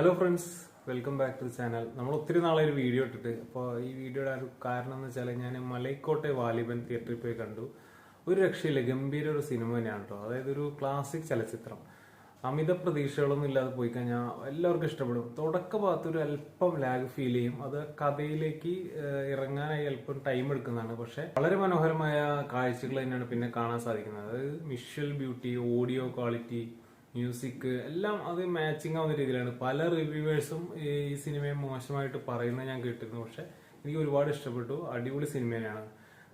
Hello friends welcome back to channel നമ്മൾ ഒത്തിരി നാളെ ഒരു വീഡിയോ ഇട്ടിട്ട്. അപ്പോൾ ഈ വീഡിയോയുടെ ഒരു കാരണം എന്ന് വെച്ചാൽ ഞാൻ മലൈക്കോട്ടെ വാലിബൻ തിയേറ്ററിൽ പോയി കണ്ടു. ഒരു രക്ഷയില്ല. ഗംഭീര ഒരു സിനിമ തന്നെയാണ് കേട്ടോ അതായത് ഒരു ക്ലാസിക് ചലച്ചിത്രം. അമിത പ്രതീക്ഷകളൊന്നും ഇല്ലാതെ പോയി കഴിഞ്ഞാൽ എല്ലാവർക്കും ഇഷ്ടപ്പെടും. തുടക്ക ഭാഗത്ത് ഒരു അല്പം ലാഗ് ഫീൽ ചെയ്യും. അത് കഥയിലേക്ക് ഇറങ്ങാനായി അല്പം ടൈം എടുക്കുന്നതാണ്. പക്ഷെ വളരെ മനോഹരമായ കാഴ്ചകൾ തന്നെയാണ് പിന്നെ കാണാൻ സാധിക്കുന്നത്. അതായത് visual beauty audio quality music എല്ലാം അത് മാച്ചിങ് ആവുന്ന രീതിയിലാണ്. പല റിവ്യൂവേഴ്സും ഈ സിനിമയെ മോശമായിട്ട് പറയുന്നത് ഞാൻ കേട്ടിരുന്നു. പക്ഷെ എനിക്ക് ഒരുപാട് ഇഷ്ടപ്പെട്ടു. അടിപൊളി സിനിമയാണ്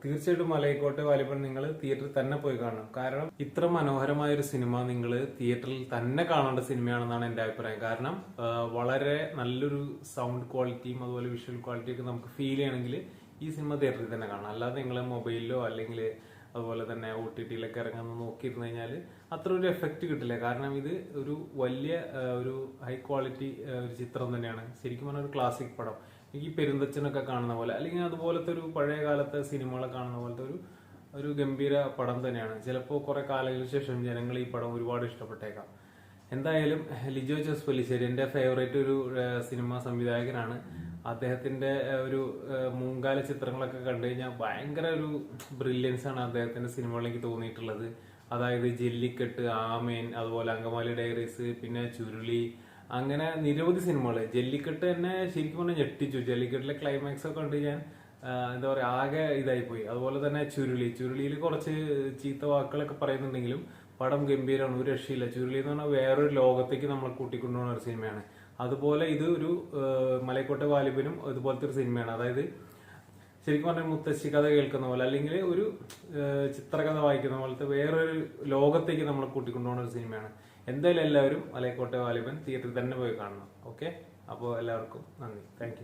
തീർച്ചയായിട്ടും മലയിക്കോട്ടെ വാലിബൻ നിങ്ങൾ തിയേറ്ററിൽ തന്നെ പോയി കാണണം. കാരണം ഇത്ര മനോഹരമായ ഒരു സിനിമ നിങ്ങൾ തിയേറ്ററിൽ തന്നെ കാണേണ്ട സിനിമയാണെന്നാണ് എന്റെ അഭിപ്രായം. കാരണം വളരെ നല്ലൊരു സൗണ്ട് ക്വാളിറ്റിയും അതുപോലെ വിഷ്വൽ ക്വാളിറ്റിയൊക്കെ നമുക്ക് ഫീൽ ചെയ്യണമെങ്കിൽ ഈ സിനിമ തിയേറ്ററിൽ തന്നെ കാണണം. അല്ലാതെ നിങ്ങൾ മൊബൈലിലോ അല്ലെങ്കിൽ അതുപോലെ തന്നെ ഒ ടി ടിയിലൊക്കെ ഇറങ്ങുന്ന നോക്കിയിരുന്നു കഴിഞ്ഞാൽ അത്ര ഒരു എഫക്റ്റ് കിട്ടില്ല. കാരണം ഇത് ഒരു വലിയ ഒരു ഹൈ ക്വാളിറ്റി ഒരു ചിത്രം തന്നെയാണ്. ശരിക്കും പറഞ്ഞാൽ ഒരു ക്ലാസിക് പടം. ഈ പെരുന്തച്ചനൊക്കെ കാണുന്ന പോലെ അല്ലെങ്കിൽ അതുപോലത്തെ ഒരു പഴയ കാലത്തെ സിനിമകളെ കാണുന്ന പോലത്തെ ഒരു ഒരു ഗംഭീര പടം തന്നെയാണ്. ചിലപ്പോൾ കുറെ കാലങ്ങൾക്ക് ശേഷം ജനങ്ങൾ ഈ പടം ഒരുപാട് ഇഷ്ടപ്പെട്ടേക്കാം. എന്തായാലും ലിജോ ജോസ് പല്ലിശ്ശേരി എന്റെ ഫേവറേറ്റ് ഒരു സിനിമാ സംവിധായകനാണ്. അദ്ദേഹത്തിന്റെ ഒരു മുൻകാല ചിത്രങ്ങളൊക്കെ കണ്ടു കഴിഞ്ഞാൽ ഭയങ്കര ഒരു ബ്രില്യൻസ് ആണ് അദ്ദേഹത്തിന്റെ സിനിമകളിലേക്ക് തോന്നിയിട്ടുള്ളത്. അതായത് ജെല്ലിക്കെട്ട് ആമേൻ അതുപോലെ അങ്കമാലി ഡയറീസ് പിന്നെ ചുരുളി അങ്ങനെ നിരവധി സിനിമകൾ ജെല്ലിക്കെട്ട് തന്നെ ശരിക്കും പറഞ്ഞാൽ ഞെട്ടിച്ചു. ജെല്ലിക്കെട്ടിലെ ക്ലൈമാക്സ് ഒക്കെ കണ്ടു ഞാൻ എന്താ പറയുക ആകെ ഇതായി പോയി അതുപോലെ തന്നെ ചുരുളി. ചുരുളിയിൽ കുറച്ച് ചീത്ത വാക്കുകളൊക്കെ പറയുന്നുണ്ടെങ്കിലും പടം ഗംഭീരമാണ് ഒരു രക്ഷയില്ല. ചുരുളി എന്ന് പറഞ്ഞാൽ വേറൊരു ലോകത്തേക്ക് നമ്മളെ കൂട്ടിക്കൊണ്ടുപോകുന്ന ഒരു സിനിമയാണ്. അതുപോലെ ഇത് ഒരു മലയക്കോട്ടെ വാലിബനും ഇതുപോലത്തെ ഒരു സിനിമയാണ്. അതായത് ശരിക്കും പറഞ്ഞാൽ മുത്തശ്ശി കഥ കേൾക്കുന്ന പോലെ അല്ലെങ്കിൽ ഒരു ചിത്രകഥ വായിക്കുന്ന പോലത്തെ വേറൊരു ലോകത്തേക്ക് നമ്മളെ കൂട്ടിക്കൊണ്ടുപോകുന്ന ഒരു സിനിമയാണ്. എന്തായാലും എല്ലാവരും മലയക്കോട്ടെ വാലിബൻ തിയേറ്ററിൽ തന്നെ പോയി കാണണം. ഓക്കെ അപ്പോൾ എല്ലാവർക്കും നന്ദി. താങ്ക്